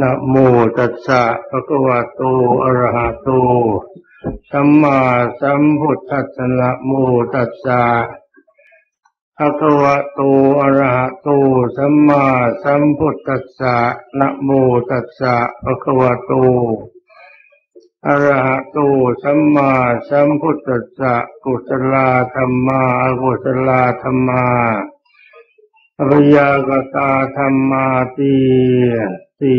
นะโมตัสสะภะคะวะโต อะระหะโต สัมมาสัมพุทธัสสะนะโมตัสสะภะคะวะโต อะระหะโต สัมมาสัมพุทธัสสะนะโมตัสสะภะคะวะโต อะระหะโต สัมมาสัมพุทธัสสะกุศลธรรมาอกุศลธรรมาอริยกตาธรรมาตี สี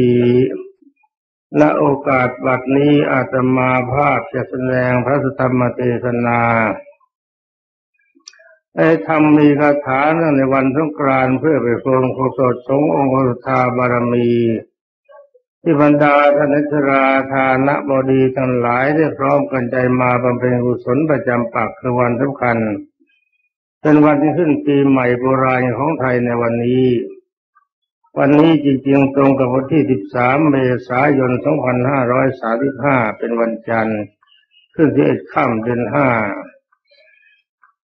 ณโอกาสบัดนี้อาตมาภาพจะแสดงพระสธรรมเทศนาไอ้ทำมีคาถาในวันสงกรานต์เพื่อไปฟังโคสดสงองค์สุธาบารมี ที่บรรดาท่านชราทานะบดีทั้งหลายได้พร้อมกันใจมาบำเพ็ญกุศลประจำปักคือวันสำคัญ เป็นวันที่ขึ้นปีใหม่โบราณของไทยในวันนี้ วันนี้จริงๆ ตรงกับวันที่ 13 เมษายน 2535 เป็นวันจันทร์ ขึ้นที่เอ็ดค่ำเดือนห้า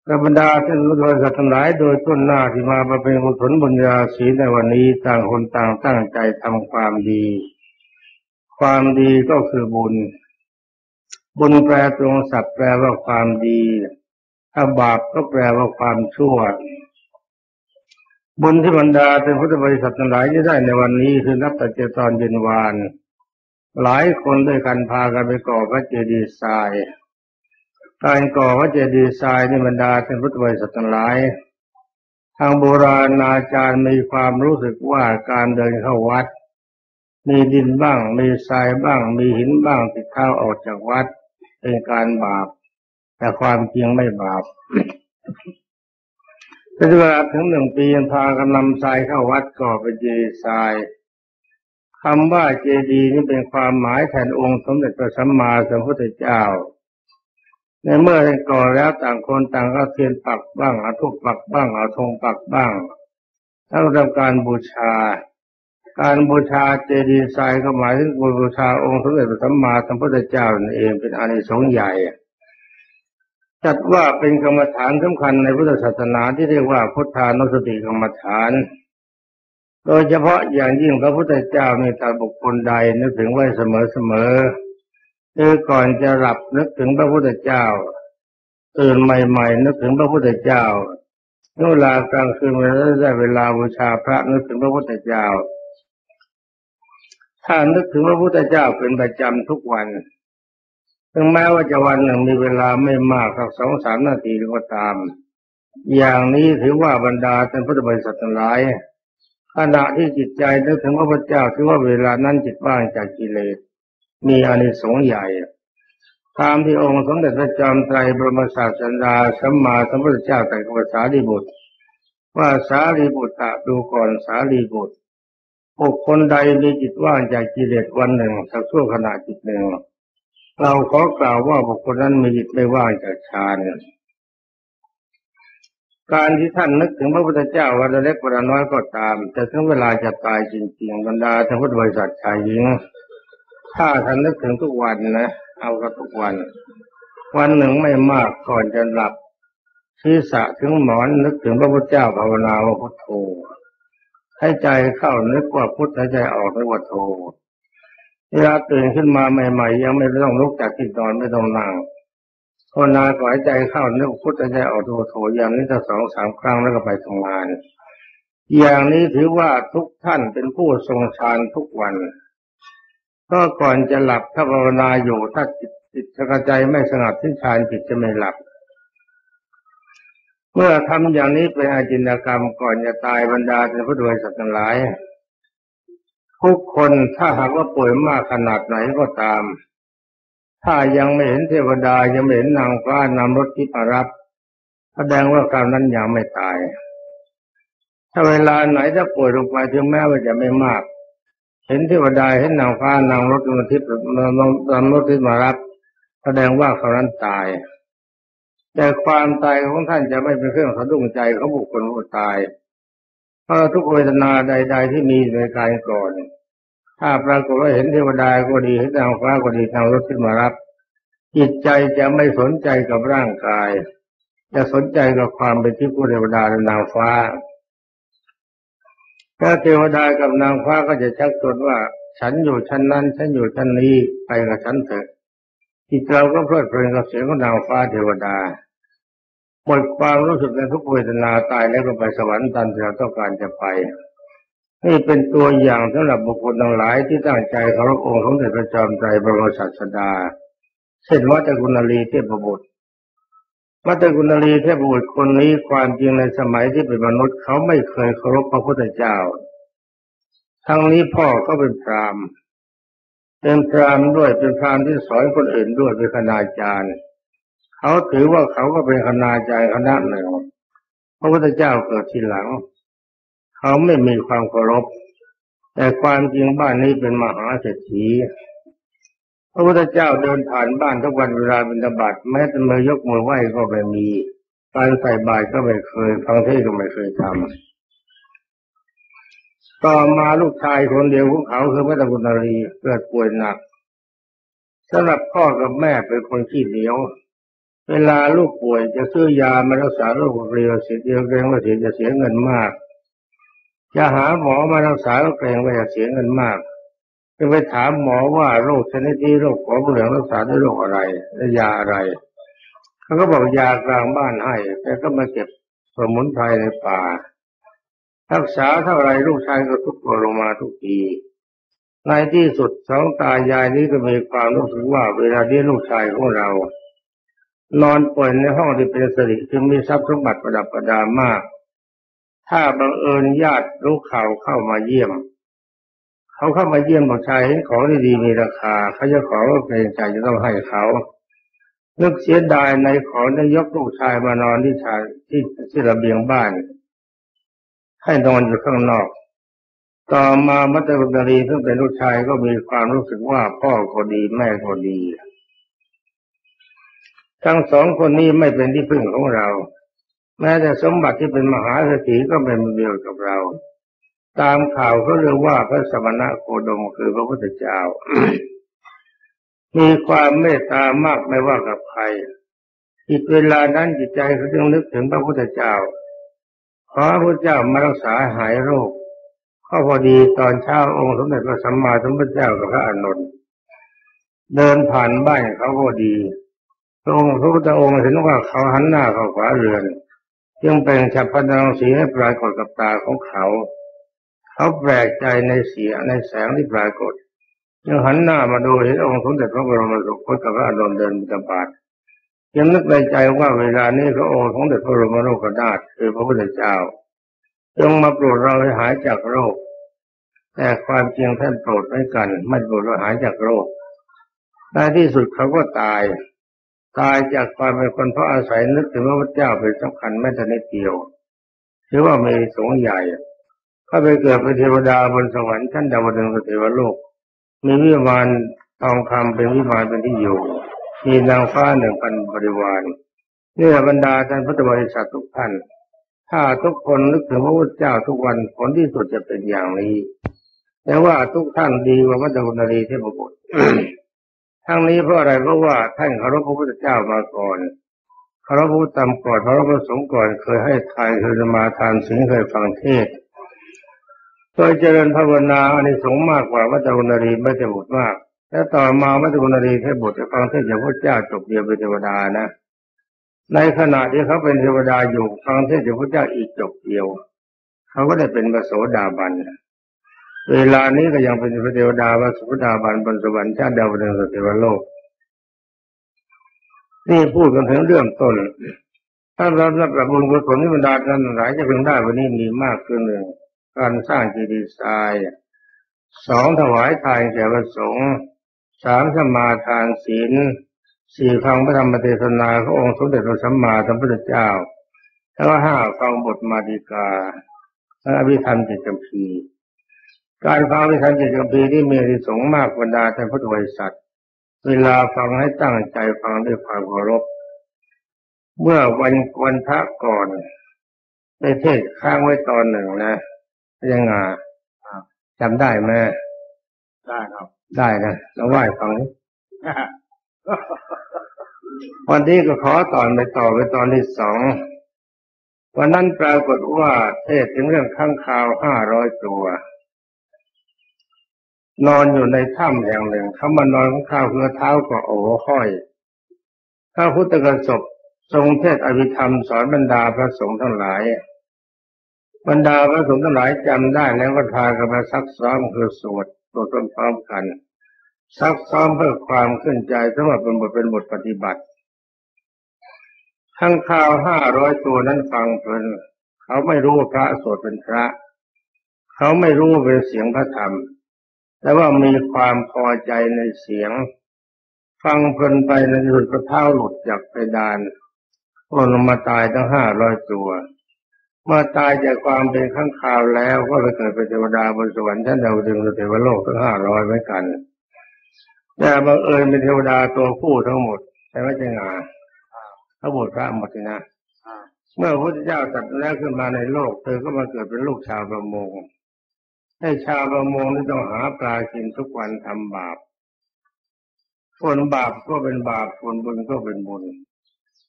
กบรรดาท่านโดยสัตว์ทั้งหลายโดยต้นหน้าที่มาประเป็นกุศลบุญญาศีในวันนี้ต่างคนต่างตั้งใจทำความดี ความดีก็คือบุญ บุญแปลตรงศัพท์แปลว่าความดี ถ้าบาปก็แปลว่าความชั่ว บุญที่บรรดาเป็นพุทธบริษัททั้งหลายที่ได้ในวันนี้คือนับแต่เจตอนเย็นวาน หลายคนด้วยกันพากันไปก่อพระเจดีย์ทรายการก่อพระเจดีย์ทรายในบรรดาเป็นพุทธบริษัททั้งหลาย ทางโบราณอาจารย์มีความรู้สึกว่าการเดินเข้าวัด มีดินบ้าง มีทรายบ้าง มีหินบ้างติดเท้าออกจากวัดเป็นการบาป แต่ความจริงไม่บาป เป็นเวลาถึงหนึ่งปีพากันนำทรายเข้าวัดก่อเป็นเจดีย์ทรายคำว่าเจดีย์นี่เป็นความหมายแทนองค์สมเด็จพระสัมมาสัมพุทธเจ้าในเมื่อได้ก่อแล้วต่างคนต่างก็เทียนปักบ้างเอาทุกปักบ้างเอาธงปักบ้างถ้าทำการบูชา การบูชาเจดีย์ทรายก็หมายถึงบูชาองค์สมเด็จพระสัมมาสัมพุทธเจ้านั่นเองเป็นอานิสงส์ใหญ่ จัดว่าเป็นกรรมฐานสำคัญในพุทธศาสนาที่เรียกว่าพุทธานุสติกรรมฐาน โดยเฉพาะอย่างยิ่งพระพุทธเจ้ามีตาบุคคลใดนึกถึงไว้เสมอเสมอคือก่อนจะหลับนึกถึงพระพุทธเจ้าตื่นใหม่ๆนึกถึงพระพุทธเจ้าเวลากลางคืนเวลาได้เวลาบูชาพระนึกถึงพระพุทธเจ้า ถ้านึกถึงพระพุทธเจ้าเป็นประจำทุกวัน ถึงแม้ว่าจะวันหนึ่งมีเวลาไม่มากสักสองสามนาทีก็ตาม อย่างนี้ถือว่าบรรดาเป็นพุทธบริษัททั้งหลายขณะที่จิตใจนึกถึงพระพุทธเจ้าถือว่าเวลานั้นจิตว่างจากกิเลส มีอานิสงส์ใหญ่ตามที่องค์สมเด็จพระจอมไตรบรมศาสดาสัมมาสัมพุทธเจ้าแต่กับสารีบุตร ว่าสารีบุตรดูก่อนสารีบุตรบุคคลใดมีจิตว่างจากกิเลสวันหนึ่งสักชั่วขณะจิตหนึ่ง เราขอกล่าวว่าบุคคลนั้นมีจิตไม่ว่างจากฌานการที่ท่านนึกถึงพระพุทธเจ้าวันเล็กวันน้อยก็ตาม แต่ถึงเวลาจะตายจริงๆบรรดาทั้งพุทธบริษัทชายหญิงถ้าท่านนึกถึงทุกวันนะเอาก็ทุกวัน วันหนึ่งไม่มากก่อนจะหลับศีรษะถึงหมอนนึกถึงพระพุทธเจ้าภาวนาว่าพุทโธให้ใจเข้านึกว่าพุทธใจออกนึกว่าโธ เวลาตื่นขึ้นมาใหม่ ๆ ยังไม่ต้องลุกจากที่นอนไม่ต้องนั่งภาวนาก่อใจเข้านึกพุทธใจออกโธโธอย่างนี้ถ้าสองสามครั้งแล้วก็ไปทำงาน อย่างนี้ถือว่าทุกท่านเป็นผู้ทรงฌานทุกวัน ก็ก่อนจะหลับถ้าภาวนาอยู่ถ้าจิตจิตกระใจไม่สงบที่ฌานจิตจะไม่หลับ เมื่อทำอย่างนี้เป็นอาจินกรรมก่อนจะตายบรรดาเป็นผู้ดวยสัตว์ทั้งหลาย ทุกคนถ้าหากว่าป่วยมากขนาดไหนก็ตาม ถ้ายังไม่เห็นเทวดายังไม่เห็นนางฟ้านำรถที่มารับแสดงว่าการนั้นยังไม่ตาย ถ้าเวลาไหนถ้าป่วยลงไปถึงแม้ว่าจะไม่มาก เห็นเทวดาเห็นนางฟ้านางรถมาทิพย์นำรถที่มารับ แสดงว่าเขานั้นตาย แต่ความตายของท่านจะไม่เป็นเครื่องสะดุ้งใจของบุคคลผู้ตายเเพราะทุกเวทนาใด ๆ ที่มีในกายก่อน ถ้าปรากฏว่าเห็นเทวดาก็ดีเห็นนางฟ้าก็ดีนางรถที่มารับ จิตใจจะไม่สนใจกับร่างกาย จะสนใจกับความเป็นที่ผู้เทวดาและนางฟ้าถ้าเทวดากับนางฟ้าก็จะชักชวนว่า ฉันอยู่ชั้นนั้น ฉันอยู่ชั้นนี้ไปกับฉันเถอะจิตเราก็เพลิดเพลินกับเสียงของนางฟ้าเทวดา หมดความรู้สึกในทุกเวทนาตายแล้วก็ไปสวรรค์ตามที่เราต้องการจะไป นี่เป็นตัวอย่างสำหรับบุคคลทั้งหลายที่ตั้งใจเคารพองค์สมเด็จพระจอมไตรบรมศาสดาเช่นวัดกุณลีเทพบุตรวัดกุณลีเทพบุตรคนนี้ความจริงในสมัยที่เป็นมนุษย์เขาไม่เคยเคารพพระพุทธเจ้า ทั้งนี้พ่อเขาเป็นพราหมณ์เป็นพราหมณ์ด้วยเป็นพราหมณ์ที่สอนคนอื่นด้วยเป็นคณาจารย์ เขาถือว่าเขาก็เป็นคณาจารย์คณะหนึ่งพระพุทธเจ้าเกิดทีหลัง เขาไม่มีความเคารพ แต่ความจริงบ้านนี้เป็นมหาเศรษฐีพระพุทธเจ้าเดินผ่านบ้านทุกวันเวลาบิณฑบาตแม้แต่มือยกมือไหว้ก็ไม่มี การใส่บาตรก็ไม่เคยฟังเทศก็ไม่เคยทำต่อมาลูกชายคนเดียวของเขาคือพระตะกุณรีเกิดป่วยหนักสำหรับพ่อกับแม่เป็นคนขี้เหนียว เวลาลูกป่วยจะซื้อยามารักษาโรคเรียวเสียเดียวเกรงว่าเสียจะเสียเงินมาก จะหาหมอมารักษาก็เกรงว่าจะเสียเงินมากจะไปถามหมอว่าโรคชนิดนี้โรคของเหลืองรักษาด้วยโรคอะไรและยาอะไรเขาก็บอกยากลางบ้านให้แต่ก็มาเก็บสมุนไพรในป่า รักษาเท่าไรลูกชายก็ทุกข์ลงมาทุกทีในที่สุดสองตายายนี้ก็มีความรู้สึกว่าเวลาที่ลูกชายของเรา นอนป่วยในห้องที่เป็นสิริจึงมีทรัพย์สมบัติประดับประดามาก ถ้าบังเอิญญาติรู้ข่าวเข้ามาเยี่ยม เขาเข้ามาเยี่ยมบอกชายเห็นของดีๆมีราคา เขาจะขอก็เกรงใจจะต้องให้เขานึกเสียดายในของได้ยกลูกชายมานอนที่ชายที่ที่ระเบียงบ้าน ให้นอนอยู่ข้างนอก ต่อมามัตตบุตรีซึ่งเป็นลูกชายก็มีความรู้สึกว่าพ่อก็ดีแม่ก็ดี ทั้งสองคนนี้ไม่เป็นที่พึ่งของเรา แม้แต่สมบัติที่เป็นมหาเศรษฐีก็เป็นเดียวกับเรา ตามข่าวเขาเรียกว่าพระสมณะโคดมคือพระพุทธเจ้า มีความเมตตามากไม่ว่ากับใครอีกเวลานั้นจิตใจเขาจึงนึกถึงพระพุทธเจ้า ขอพระพุทธเจ้ามารักษาหายโรคก็พอดีตอนเช้าองค์สมเด็จพระสัมมาสัมพุทธเจ้ากับพระอานนท์เดินผ่านบ้านเขาพอดี พระองค์พระพุทธองค์เห็นว่าเขาหันหน้าเข้าขวาเรือนจึงเป็นฉับพันรังสีให้ปรากฏกับตาของเขา เขาแปลกใจในเสียในแสงที่ปรากฏจึงหันหน้ามาดูเห็นองค์สมเด็จพระบรมสุคตกับพระอนุนเดินบิณฑบาตยังนึกในใจว่าเวลานี้พระองค์สมเด็จพระบรมโลกนาถคือพระพุทธเจ้าจงมาโปรดเราให้หายจากโรค แต่ความจริงท่านโปรดไม่กัน ไม่โปรดเราหายจากโรคในที่สุดเขาก็ตาย ตายจากความเป็นคนเพราะอาศัยนึกถึงพระพุทธเจ้าเป็นสำคัญแม้แต่นิดเดียวถือว่ามีสงใหญ่ก็ไปเกิดเป็นเทวดาบนสวรรค์ชั้นดาวดึงสเทวโลก มีวิมานทองคำเป็นวิมานเป็นที่อยู่ มีนางฟ้าหนึ่งพันบริวารนี่บรรดาท่านพุทธบริษัททุกท่าน ถ้าทุกคนนึกถึงพระพุทธเจ้าทุกวันผลที่สุดจะเป็นอย่างนี้ แต่ว่าทุกท่านดีกว่าพระดวนารีเทพบุตร ทั้งนี้เพราะอะไรเพราะว่าท่านเคารพพระพุทธเจ้ามาก่อนเคารพพระธรรมก่อนเคารพพระสงฆ์ก่อนเคยให้ทานเคยมาทานสิ่งเคยฟังเทศเคยเจริญภาวนาอันนี้สงมากกว่ามัตตบุณรีไม่จะบุตรมากแล้วต่อมามัตตบุณรีแค่บทจะฟังเทศจากพระเจ้าจบเดียวเป็นเทวดานะ ในขณะที่เขาเป็นเทวดาอยู่ฟังเทศจากพระเจ้าอีกจบเดียว เขาก็ได้เป็นพระโสดาบัน เวลานี้ก็ยังเป็นพระเทวดาวสุดาบันบนสวรรค์ชาติดาวดึงสเทวโลก นี่พูดกันถึงเรื่องต้น ถ้าเรารับแบบบุญกุศลที่บรรดาท่านหลายจะพึงได้วันนี้มีมากขึ้นหนึ่งการสร้างจีดีทรายสองถวายทานแก่พระสงฆ์สามสมาทานศีลสี่ฟังพระธรรมเทศนาขององค์สมเด็จพระสัมมาสัมพุทธเจ้า แล้วห้าฟังบทมาดิกาและอภิธรรมจิตจำพี การฟังวิธันจิตกัมพีที่มีที่สงมากบรรดาท่านพุทธบริษัทเวลาฟังให้ตั้งใจฟังด้วยความเคารพ เมื่อวันวันพระก่อนในเทศข้างไว้ตอนหนึ่งนะยังไงจำได้ไหมได้ครับ ได้นะเราไหว้ฟังวันนี้ก็ขอตอนไปต่อไปตอนที่สองวันนั้นปรากฏว่าเทศถึงเรื่องข้างข่าวห้าร้อยตัว นอนอยู่ในถ้ำอย่างหนึ่งเขามานอนข้างข้าวเพื่อเท้าก็โอ้ห้อยพระพุทธกสบทรงเทศอภิธรรมสอนบรรดาพระสงฆ์ทั้งหลาย บรรดาพระสงฆ์ทั้งหลายจำได้แล้วก็พากันมาซักซ้อมคือสวดสวดพร้อมๆกันซักซ้อมเพื่อความขึ้นใจสำหรับเป็นบทเป็นบทปฏิบัติข้างข่าวห้าร้อยตัวนั้นฟังเพลินเขาไม่รู้ว่าพระสวดเป็นพระ เขาไม่รู้ว่าเป็นเสียงพระธรรม แต่ว่ามีความพอใจในเสียง ฟังเพลินไปในหลุดกระเท้าหลุดจากเพดานหล่นลงมาตายทั้งห้าร้อยตัว เมื่อตายจากความเป็นข้างข่าวแล้วก็ไปเกิดเป็นเทวดาบนสวรรค์ชั้นดาวดึงสเทวโลกทั้งห้าร้อยเหมือนกันแต่บังเอิญเป็นเทวดาตัวผู้ทั้งหมดใช่ไหมจังาพระบุตรพระหมดสินะเมื่อพระพุทธเจ้าตรัสแล้วขึ้นมาในโลก เธอก็มาเกิดเป็นลูกชาวประมง ให้ชาวประมงที่ต้องหาปลากินทุกวันทำบาปผลบาปก็เป็นบาปผลบุญก็เป็นบุญ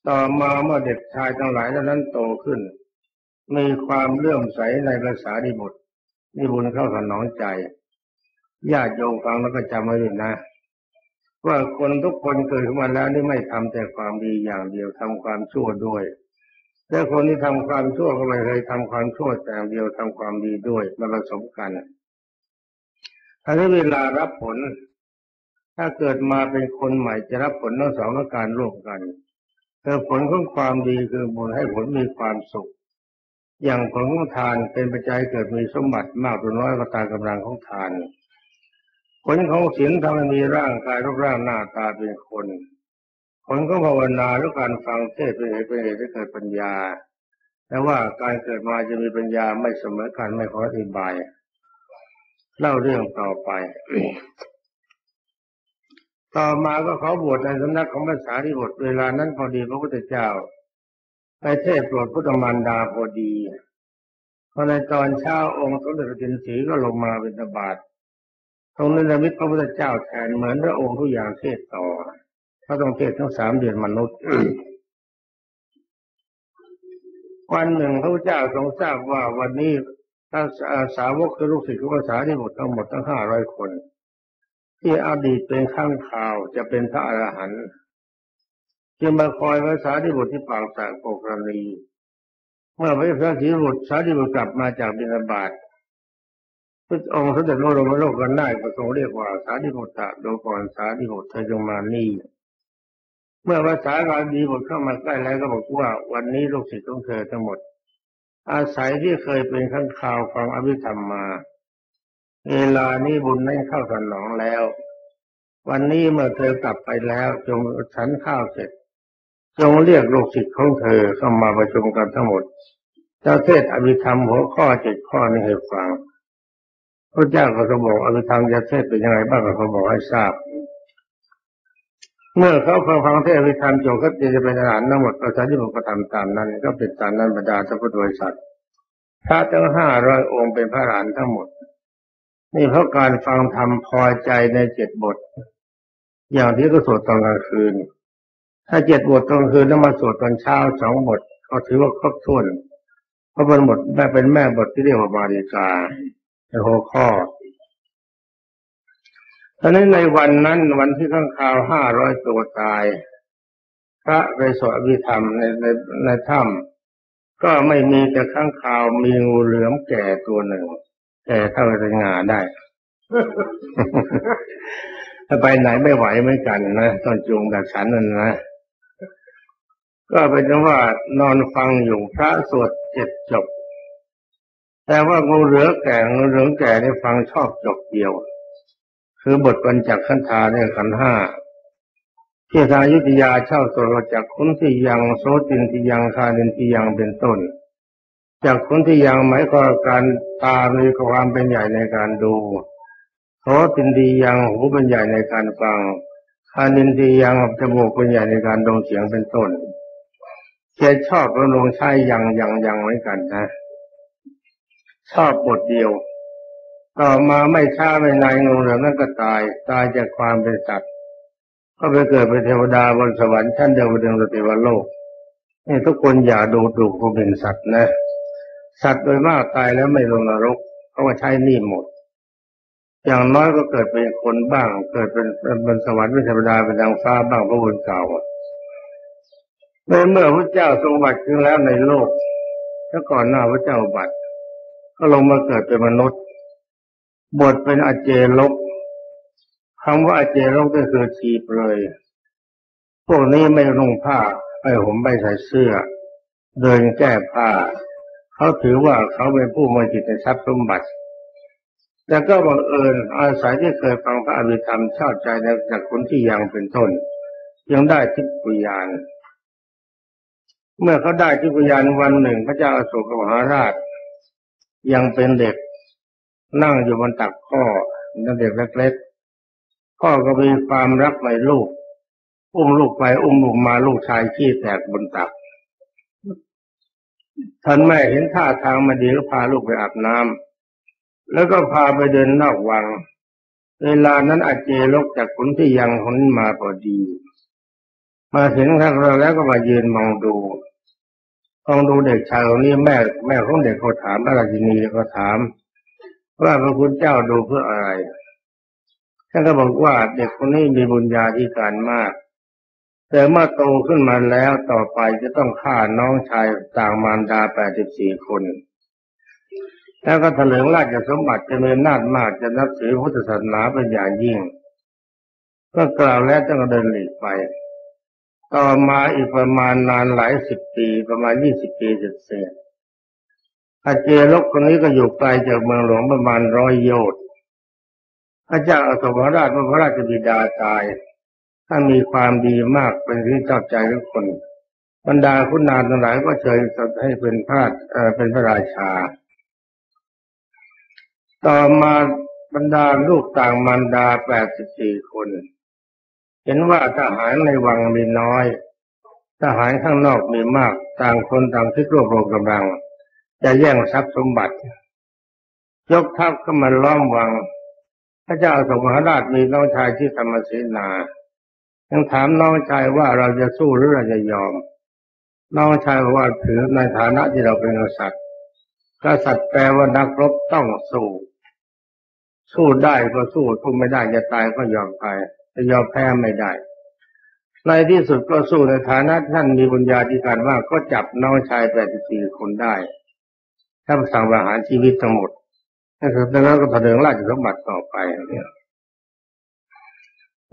ต่อมาเมื่อเด็กชายทั้งหลายเหล่านั้นโตขึ้น มีความเลื่อมใสในภาษาดีบุตรนี่บุญเข้าสนองใจญาติโยมฟังแล้วก็จำไว้ด้วยนะ ว่าคนทุกคนเกิดขึ้นมาแล้วนี่ไม่ทำแต่ความดีอย่างเดียวทำความชั่วด้วย แต่คนที่ทำความชั่วก็ไม่เคยทำความชั่วแต่เดียวทำความดีด้วยมาผสมกันถ้าเวลารับผล ถ้าเกิดมาเป็นคนใหม่จะรับผลทั้งสองประการร่วมกันคือผลของความดีคือบุญให้ผลมีความสุข อย่างผลของทานเป็นปัจจัยเกิดมีสมบัติมากหรือน้อยก็ตามกำลังของทาน ผลของศีลทำให้มีร่างกายรูปร่างหน้าตาเป็นคน ผลของภาวนาหรือการฟังเทศเป็นเหตุเป็นเหตุให้เกิดปัญญา แต่ว่าการเกิดมาจะมีปัญญาไม่เสมอกันไม่ขออธิบาย เล่าเรื่องต่อไป ต่อมาก็เขาบวชในสำนักของภาษาที่บทเวลานั้นพอดีพระพุทธเจ้าไปเทศโปรดพุทธมารดาพอดีพอในตอนเช้าองค์สมเด็จพระจินสีก็ลงมาเป็นบาตทรงนิรมิตพระพุทธเจ้าแทนเหมือนพระองค์ทุกอย่างเทศต่อ พระต้องเทศทั้งสามเดือนมนุษย์ วันหนึ่งพระพุทธเจ้าทรงทราบว่าวันนี้ถ้าสาวกคือลูกศิษย์ของภาษาที่หมดทั้งหมดทั้งห้าร้อยคน ที่อดีตเป็นข้างข่าวจะเป็นพระอรหันต์จึงมาคอยภาษาที่บทที่ปางสางโปกรณีเมื่อพระพระสีบุตรสาธิบุตรกลับมาจากบิณฑบาตพระองค์สด็จพระบรโลกกันได้ก็ทรงเรียกว่าสาธิบุตรโดก่อนสาธิบุตรเธอจงมานี่ เมื่อภาษาการดีบุตรเข้ามาใกล้แล้วก็บอกว่า วันนี้ลูกศิษย์ของเธอทั้งหมด อาศัยที่เคยเป็นข้างข่าวฟังอภิธรรมมา เวลานี้บุญนั้นเข้าสนองแล้ว วันนี้เมื่อเธอกลับไปแล้วจงฉันข้าวเสร็จ จงเรียกลูกศิษย์ของเธอเข้ามาประชุมกันทั้งหมดจะเทศอภิธรรมหัวข้อเจ็ดข้อนี้ให้ฟังพระเจ้าก็จะบอกอภิธรรมจะเทศเป็นยังไงบ้างก็เขาบอกให้ทราบ เมื่อเขาฟังฟังเทศอภิธรรมจบก็จะเป็นอาหารทั้งหมดประชาธิปก็ทำตามนั้น ก็เป็นตามนั้นบรรดาสัพพุทธบริษัทพระทั้งห้าร้อยองค์เป็นพระหลานทั้งหมด นี่เพราะการฟังธรรมพอใจในเจ็ดบท อย่างที่ก็สวดตอนกลางคืน ถ้าเจ็ดบทตอนคืนแล้วมาสวดตอนเช้าสองบทก็ถือว่าครบถ้วนเพราะเป็นบทแม่เป็นแม่บทที่เรียกว่ามาริกาเป็นหัวข้อ ตอนนี้ในวันนั้นวันที่ข้างข่าวห้าร้อยตัวตาย พระไปสวดอภิธรรมในในในถ้ำก็ไม่มีแต่ข้างข่าวมีงูเหลือมแก่ตัวหนึ่งแก่เท่าจะงาได้ไปไหนไม่ไหวเหมือนกันนะตองจูงแบบฉันนั่นนะก็เป็นว่านอนฟังอยู่พระสวดเจ็ดจบ แต่ว่างูเหลือแก่งูเหลือแก่ได้ฟังชอบจบเดียว คือบทบรรจักขันธาเนี่ยขันห้าที่ทายุทธยาเช่าสวดจากคุณที่ยังโสตินที่ยังคาดินที่ยังเป็นต้น จากคนที่ยังหมายความการตามีความเป็นใหญ่ในการดูโสตินที่ยังหูเป็นใหญ่ในการฟังคาดินที่ยังจมูกเป็นใหญ่ในการดมเสียงเป็นต้นแกชอบระลงใช้ยังยังยังเหมือนกันนะ ชอบบทเดียว ต่อมาไม่ช้าไม่นานงูเหลือมนั้นก็ตายตายจากความเป็นสัตว์ก็ไปเกิดเป็นเทวดาบนสวรรค์ชั้นเดียวกับดวงเทวโลกนี่ทุกคนอย่าดูถูกผู้เป็นสัตว์นะ สัตว์โดยมากตายแล้วไม่ลงนรกเพราะว่าใช้นี่หมด อย่างน้อยก็เกิดเป็นคนบ้าง เกิดเป็นบนสวรรค์เป็นเทวดาเป็นดางฟ้าบ้างพระบุญเก่าในเมื่อพระเจ้าทรงบัติขึ้นแล้วในโลกถ้าก่อนหน้าพระเจ้าบัติก็ลงมาเกิดเป็นมนุษย์ บทเป็นอาเจลกคำว่าอาเจลกก็คือชีเปลยพวกนี้ไม่นุ่งผ้าไม่ห่มไม่ใส่เสื้อ เดินแก้ผ้า เขาถือว่าเขาเป็นผู้มีจิตในทรัพย์สมบัติแต่ก็บังเอิญอาศัยที่เคยฟังพระอภิธรรมชอบใจจากคนที่ยังเป็นต้น ยังได้ทิพยาน เมื่อเขาได้ทิพยานวันหนึ่ง พระเจ้าอโศกมหาราช ยังเป็นเด็ก นั่งอยู่บนตักพ่อนั่นเด็กเล็กๆพ่อก็มีความรักในลูก อุ้มลูกไปอุ้มลูกมาลูกชายขี้แตกบนตักท่านแม่เห็นท่าทางมาดีก็พาลูกไปอาบน้ำแล้วก็พาไปเดินนอกวัง เวลานั้นอาเจลกจากขุนที่ยังคนมาพอดี มาถึงทางเราแล้วก็มายืนมองดูมองดูเด็กชายคนนี้แม่ แม่ของเด็กเขาถามพระราชินีก็ถาม ว่าพระคุณเจ้าดูเพื่ออะไรท่านก็บอกว่าเด็กคนนี้มีบุญญาธิการมาก แต่เมื่อโตขึ้นมาแล้วต่อไปจะต้องฆ่าน้องชายต่างมารดาแปดสิบสี่คน แล้วก็เถลิงราชสมบัติจะมีนาจมากจะนับถือพุทธศาสนาเป็นอย่างยิ่ง ก็กล่าวแล้วต้องเดินหลีกไป ต่อมาอีกประมาณนานหลายสิบปีประมาณยี่สิบปีเศษ อาเจลกคนนี้ก็อยู่ไกลจากเมืองหลวงประมาณร้อยโยชน์พระเจ้าอโศกราชพระราชบิดาตาย ท่านมีความดีมากเป็นที่ชอบใจทุกคน บรรดาคุณนางทั้งหลายก็เชิญให้เป็นพระเป็นพระราชา ต่อมาบรรดาลูกต่างมารดาแปดสิบสี่คน เห็นว่าทหารในวังมีน้อย ทหารข้างนอกมีมาก ต่างคนต่างที่รวบรวมกำลัง จะแย่งทรัพย์สมบัติ ยกทัพก็มาล้อมวัง พระเจ้าสมหราชมีน้องชายที่ธรรมเสนายังถามน้องชายว่าเราจะสู้หรือเราจะยอม น้องชายว่าถือในฐานะที่เราเป็นกษัตริย์กษัตริย์แปลว่านักรบต้องสู้ สู้ได้ก็สู้สู้ไม่ได้จะตายก็ยอมตายจะยอมแพ้ไม่ได้ ในที่สุดก็สู้ในฐานะท่านมีบุญญาธิการว่าก็จับน้องชายแปดสี่คนได้ ถ้าสั่งประหารชีวิตทั้งหมดนั่นคือแล้วก็แสดงราชสมบัติต่อไปเนี่ย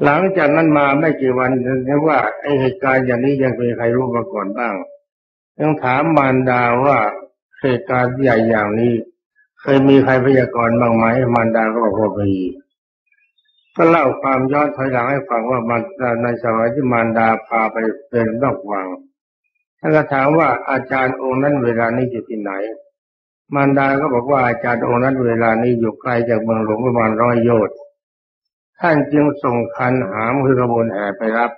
หลังจากนั้นมาไม่กี่วันนึกว่าไอเหตุการณ์อย่างนี้ยังมีใครรู้มาก่อนบ้างยังถามมารดาว่าเหตุการณ์ใหญ่อย่างนี้ เคยมีใครพยากรณ์บ้างไหมมารดาก็บอกว่ามีก็เล่าความย้อนถอยหลังให้ฟังว่ามันในสมัยที่มารดาพาไปเป็นนอกวังท่านก็ถามว่าอาจารย์องค์นั้นเวลานี้อยู่ที่ไหน มารดาก็บอกว่าอาจารย์องค์นั้นเวลานี้อยู่ไกลจากเมืองหลวงประมาณร้อยโยชน์ท่านจึงส่งคันหามคือกระบวนแห่ไปรับ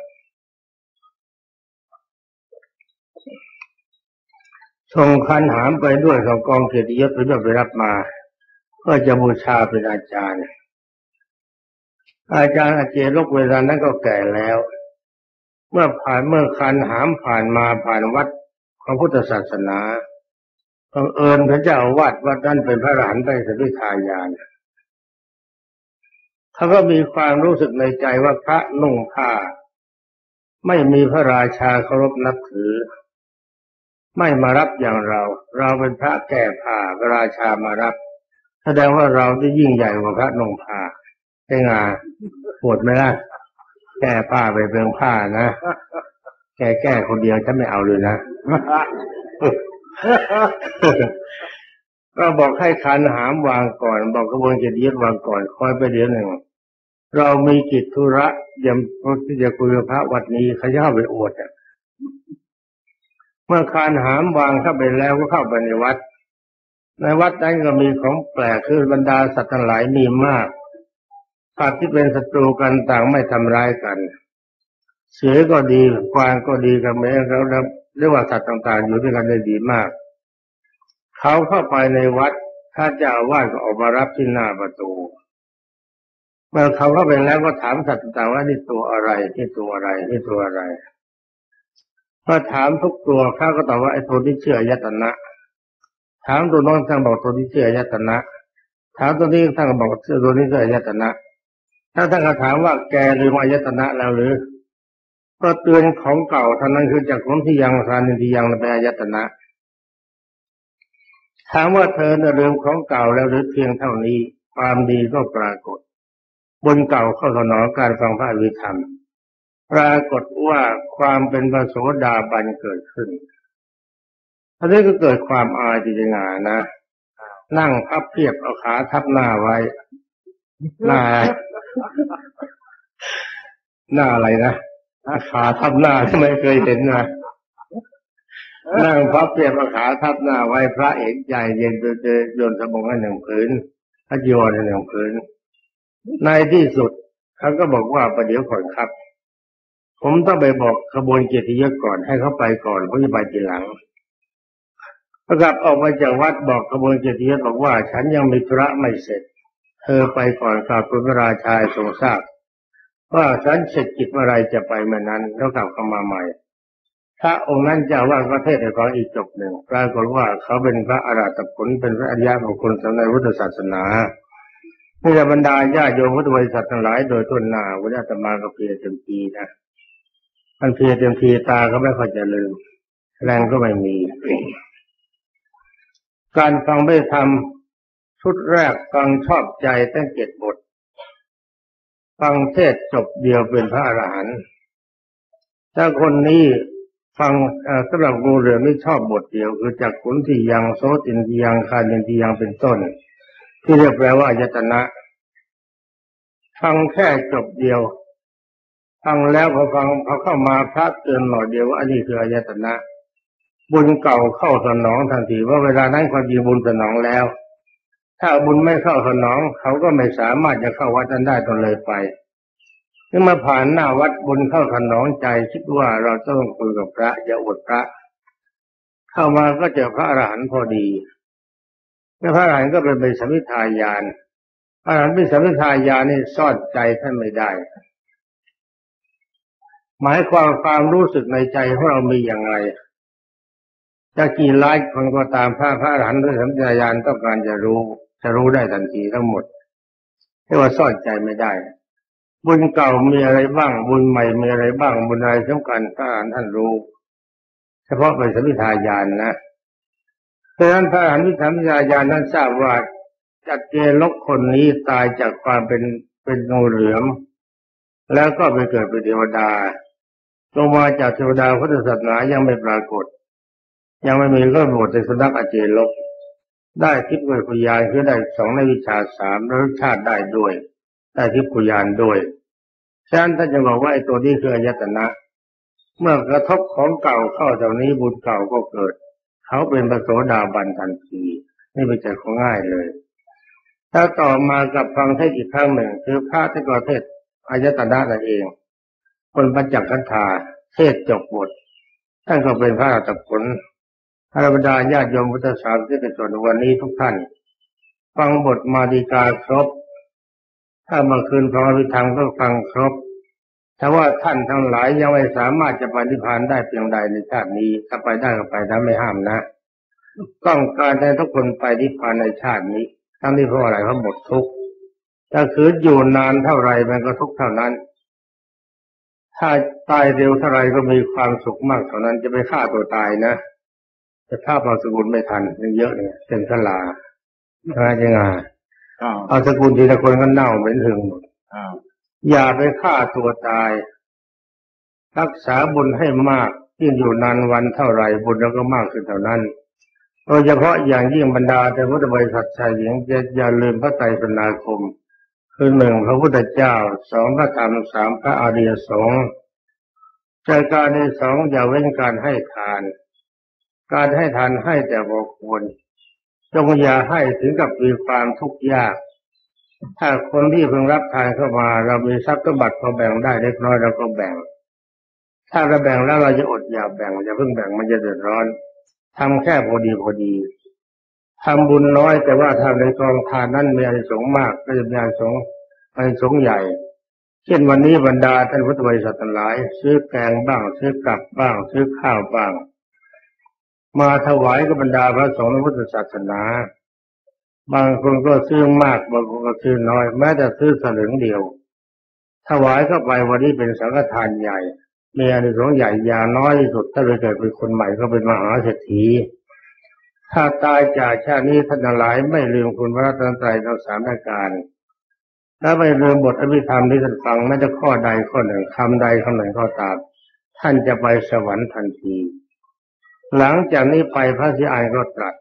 ส่งคันหามไปด้วยส่งกองเกียรติยศไปด้วยไปรับมาเพื่อจะบูชาเป็นอาจารย์ อาจารย์อาเจลกเวลานั้นก็แก่แล้ว เมื่อผ่านเมื่อคันหามผ่านมาผ่านวัดของพุทธศาสนา บังเอิญพระเจ้าวัดวัดนั้นเป็นพระหลานได้สัิทายานเขาก็มีความรู้สึกในใจว่าพระนุ่งผ้า ไม่มีพระราชาเคารพนับถือ ไม่มารับอย่างเรา เราเป็นพระแก่ผ้าพระราชามารับ แสดงว่าเราที่ยิ่งใหญ่กว่าพระนงผ้าใช่งาปวดไหมล่ะแก้ผ้าไปเปลืองผ้านะแกแก้คนเดียวฉันไม่เอาเลยนะ ก็บอกให้คันหามวางก่อน บอกกระบวนการยึดวางก่อนคอยไปเดี๋ยวหนึ่งเรามีกิจธุระยังที่จะคุยกับพระวัดนี้เขย้าไปอวดอะเมื่อคานหามวางเข้าไปแล้วก็เข้าไปในวัด ในวัดนั้นก็มีของแปลกคือบรรดาสัตว์ทั้งหลายมีมากสัตว์ที่เป็นศัตรูกันต่างไม่ทำร้ายกัน เสือก็ดีกวางก็ดีกับแม้แล้ว เรียกว่าสัตว์ต่างๆอยู่ด้วยกันได้ดีมาก เขาเข้าไปในวัดถ้าเจ้าอาวาสก็ออกมารับที่หน้าประตู เมื่อเขาเข้าไปแล้วก็ถามสัตว์ต่างๆว่านี่ตัวอะไรนี่ตัวอะไรนี่ตัวอะไรพอถามทุกตัวข้าก็ตอบว่าไอ้ตัวที่เชื่อยตนะ ถามตัวน้องทางบอกตัวที่เชื่อยตนะถามตัวนี้ท่านก็บอกตัวนี้คืออยตนะถ้าท่านก็ถามว่าแกลืมอายตนะแล้วหรือ ก็เตือนของเก่าท่านั้นคือจากของที่ยังสานิที่ยังเป็นอายตนะถามว่าเธอเนี่ยลืมของเก่าแล้วหรือเพียงเท่านี้ ความดีก็ปรากฏ บนเก่าเข้าสนองการฟังพระวิธรรม ปรากฏว่าความเป็นพระโสดาบันเกิดขึ้นอันนี้ก็เกิดความอายจริงๆนะ นั่งพับเพียบเอาขาทับหน้าไว้หน้าหน้าอะไรนะ ขาทับหน้าไม่เคยเห็นนะนั่งพับเพียบเอาขาทับหน้าไว้พระเอกใหญ่เย็นเจโยนสมองให้หนึ่งผืนพระจีวรให้หนึ่งผืนในที่สุดเขาก็บอกว่าประเดี๋ยวก่อนครับ ผมต้องไปบอกขบวนเกียรติยศก่อนให้เขาไปก่อนผมจะไปทีหลังประกาศออกมาจากวัดบอกขบวนเกียรติยศบอกว่า ฉันยังมีธุระไม่เสร็จ เธอไปก่อนกราบพระราชาทรงทราบ ว่าฉันเสร็จกิจเมื่อไรจะไปเมื่อนั้นแล้วกลับเข้ามาใหม่ถ้าองค์นั้นจะว่าประเทศของอีกจบหนึ่งปรากฏว่าเขาเป็นพระอรหัตผลเป็นพระอริยบุคคลสำในพุทธศาสนานี่จะบรรดาญาโยมพุทธบริษัททั้งหลายโดยต้นหนาวันนี้จะมาก็เพียรเต็มทีนะมันเพียรเต็มทีตาก็ไม่ค่อยจะลืมแรงก็ไม่มี การฟังไม่ทำชุดแรกฟังชอบใจตั้งเจ็ดบท ฟังเทศจบเดียวเป็นพระอรหันต์ถ้าคนนี้ฟังสำหรับงูเรือไม่ชอบบทเดียว คือจากขุนที่ยังโซตินที่ยังคานินที่ยังเป็นต้น ที่เรียกแปลว่าอายตนะ ฟังแค่จบเดียว ฟังแล้วพอฟังพอเข้ามาพระเตือนหน่อยเดียวว่าอันนี้คืออายตนะ บุญเก่าเข้าสนองทันทีว่าเวลานั้นความดีบุญสนองแล้ว ถ้าบุญไม่เข้าสนอง เขาก็ไม่สามารถจะเข้าวัดนั้นได้ตนเลยไปเมื่อมาผ่านหน้าวัดบุญเข้าสนองใจคิดว่าเราต้องคุยกับพระอย่าอดพระ เข้ามาก็เจอพระอรหันต์พอดีแล้วพระอรหันต์ก็เป็นไปสมิทายานพระอรหันต์เป็นสมิทายานนี่ซ่อนใจท่านไม่ได้ หมายความความรู้สึกในใจของเรามีอย่างไรจะกี่ล้านคนก็ตามพระพระอรหันต์หรือสัมปญานต้องการจะรู้ จะรู้ได้ทันทีทั้งหมดเรียกว่าซ่อนใจไม่ได้ บุญเก่ามีอะไรบ้าง บุญใหม่มีอะไรบ้างบุญอะไรสำคัญพระอรหันท่านรู้ เฉพาะเป็นสมปญายานนะดังนั้นพระอรหันต์สัมปญานนั้นทราบว่าจัดเจลกคนนี้ตายจากความเป็นเป็นงูเหลือมแล้วก็ไปเกิดเป็นเทวดาลงมาจากเทวดาพุทธศาสนายังไม่ปรากฏ ยังไม่มีก็บวชในสนักอาเจลก ได้ทิพย์กุยานคือได้สองในวิชาสามรสชาติได้ด้วย ได้ทิพย์กุยานด้วยฉะนั้นท่านจะบอกว่าไอ้ตัวนี้คืออายตนะ เมื่อกระทบของเก่าเข้าตรงนี้บุญเก่าก็เกิด เขาเป็นพระโสดาบันทันทีนี่เป็นใจของง่ายเลยถ้าต่อมากับฟังเทศอีกครั้งหนึ่ง คือพระที่ก่อเทศอายตนะนั่นเอง คนปัญจคันธาเทศจบบทท่านก็เป็นพระอัตผล พระบรรดาญาติโยมพุทธศาสนิกชนวันนี้ทุกท่าน ฟังบทมาดีกาครบ ถ้าเมื่อคืนพระวิธรรมก็ฟังครบถ้าว่าท่านทั้งหลายยังไม่สามารถจะปฏิพานได้เพียงใดในชาตินี้ถ้าไปได้ก็ไปนะไม่ห้ามนะ ต้องการให้ทุกคนไปนิพพานในชาตินี้ทั้งที่เพราะอะไรเพราะหมดทุกข์ถ้าคืนอยู่นานเท่าไรมันก็ทุกข์เท่านั้น ถ้าตายเร็วเท่าไรก็มีความสุขมากเท่านั้นจะไปฆ่าตัวตายนะ แต่ถ้าเอาสกุลไม่ทันยังเยอะเนี่ยเป็นสลาใช่ไหมยังไงเอาสกุลทีละคนก็เน่าเหม็นถึงหมดอย่าไปฆ่าตัวตาย รักษาบุญให้มากยิ่งอยู่นานวันเท่าไรบุญเราก็มากขึ้นเท่านั้นโดยเฉพาะอย่างยิ่งบรรดาแต่พุทธบริษัทชายหญิงจะอย่าลืมพระไตรปิฎกคม คือหนึ่งพระพุทธเจ้าสองพระธรรมสามพระอริยสงฆ์จากการในสองอย่าเว้นการให้ทาน การให้ทานให้แต่บอกควรจงอย่าให้ถึงกับมีความทุกข์ยาก ถ้าคนที่เพิ่งรับทานเข้ามา เรามีทรัพย์สมบัติพอแบ่งได้เล็กน้อยเราก็แบ่ง ถ้าเราแบ่งแล้วเราจะอดอย่าแบ่งอย่าเพิ่งแบ่งมันจะเดือดร้อนทำแค่พอดีพอดีทำบุญน้อยแต่ว่าทำในกองทานนั้นมีอานิสงส์มากก็จะมีอานิสงส์อานิสงส์ใหญ่ เช่นวันนี้บรรดาท่านพุทธบริษัททั้งหลาย ซื้อแกงบ้าง ซื้อกลับบ้าง ซื้อข้าวบ้าง มาถวายกับบรรดาพระสงฆ์ในพุทธศาสนา บางคนก็ซื้อมากบางคนก็ซื้อน้อย แม้แต่ซื้อสลึงเดียว ถวายเข้าไปวันนี้เป็นสังฆทานใหญ่มีอานิสงส์ใหญ่ยาน้อยที่สุดถ้าไปเกิดเป็นคนใหม่ก็เป็นมหาเศรษฐีถ้าตายจากชาตินี้ท่านหลายไม่ลืมคุณพระรัตนตรัยทั้งสามประการและไม่ลืมบทอภิธรรมที่ท่านฟังแม้แต่ข้อใดข้อหนึ่งคำใดคำหนึ่งก็ตามท่านจะไปสวรรค์ทันที หลังจากนี้ไปพระสิอานก็ตรัส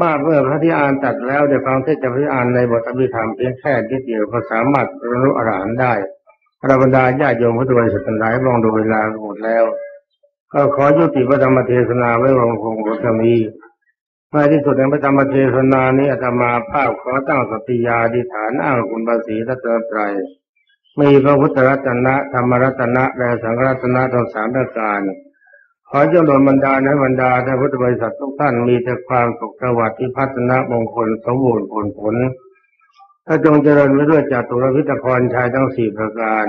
ว่าเมื่อพระที่อานตัดแล้วเดี๋ยวฟังเทศน์จากพระที่อานในบทอภิธรรมเพียงแค่นิดเดียวก็สามารถรรลุอรหันได้พระบรรดาญาโยมพุทธบริษัททั้งหลายมองดูเวลาหมดแล้ว ก็ขอยุติพระธรรมเทศนาไว้วงคงบทนี้ในที่สุดในพระธรรมเทศนานี้อาตมาภาพขอตั้งสติยาดิฐานอ้างคุณภาษีรัตนตรัยมีพระพุทธรัตนะธรรมรัตนะและสังฆรัตนะทั้งสามประการ ขอเจริญบรรดาในบรรดาท่านพุทธบริษัททุกท่านมีแต่ความสุขสวัสดิ์ที่พัฒนามงคลสมบูรณ์ผลผล ถ้าจงเจริญไปด้วยจตุรพิธกรชายทั้งสี่ประการ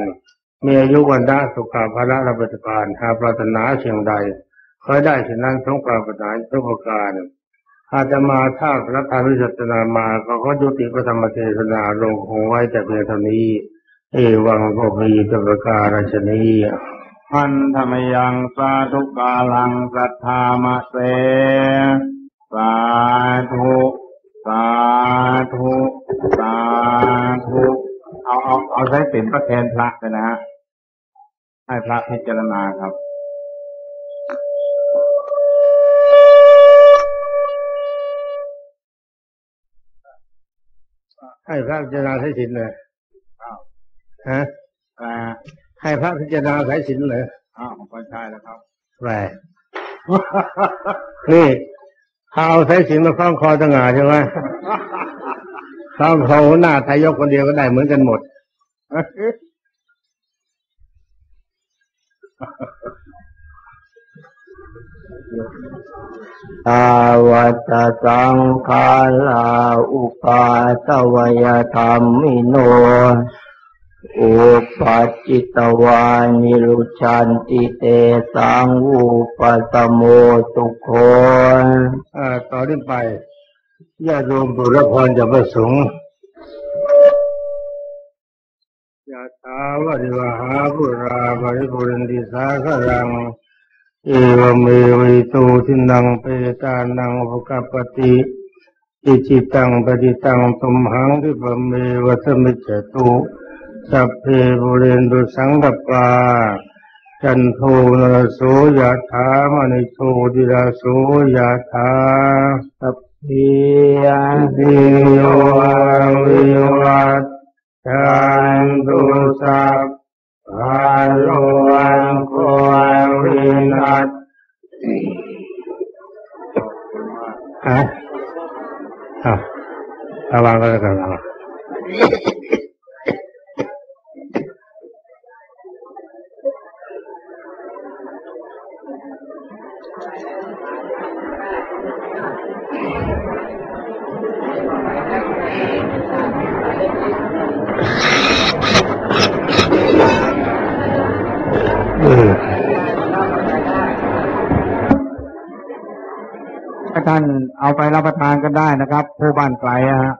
มีอายุวันดาสุขาภละระเบิดปานหาปรารถนาเชียงใดขอได้เช่นนั้นทุกความปรารถนาทุกประการอาจจะมาท่าพระธรรมวิสัชนามาก็ขอยุติพระธรรมเทศนาลงคงไว้แต่เพียงเท่านี้ เอวังก็มีจำประการชนี พันธมยังสาธุกาลังสัทธามะเส สาธุ สาธุ สาธุ เอาเอาเอาใช้เป็นประแทนพระเลยนะฮะ ให้พระพิจารณาครับให้พระพิจารณาสายสินเลยอ้าวฮะอ่า ให้พระพิจารณาสายสินเลยอ้าวก็ใช่แล้วครับแหวนี่เขาเอาสายสินมาคล้องคอตั้งหาใช่ไหมคล้องคอหัวหน้าทายกคนเดียวก็ได้เหมือนกันหมดตาวัตสังคาลาอุปาสวยธรรมิโน อุปัจจิตวานิรุชันติเตสังอุปสโมตุโคอ่าต่อนี้ไปญาติโยมบุรพรจะประสงค์ยะถาวะริวหาปุราบริปุรินติสาครัง เอวเมวิตูทินังเปตานังภกปติอิจิตังปฏิตังตุมหังทิปะเมวัสมิจจตุ สัพเพบุเรนตุสังกปาจันโทนรโสยะถามณิโชติราโสยะถาสัพเพียงพิโยวิวัตชันตุสัพพะโลวันโควินัสฮะอะระวังก็แล้วกัน ท่านเอาไปรับประทานกันได้นะครับ ผู้บ้านไกลฮะ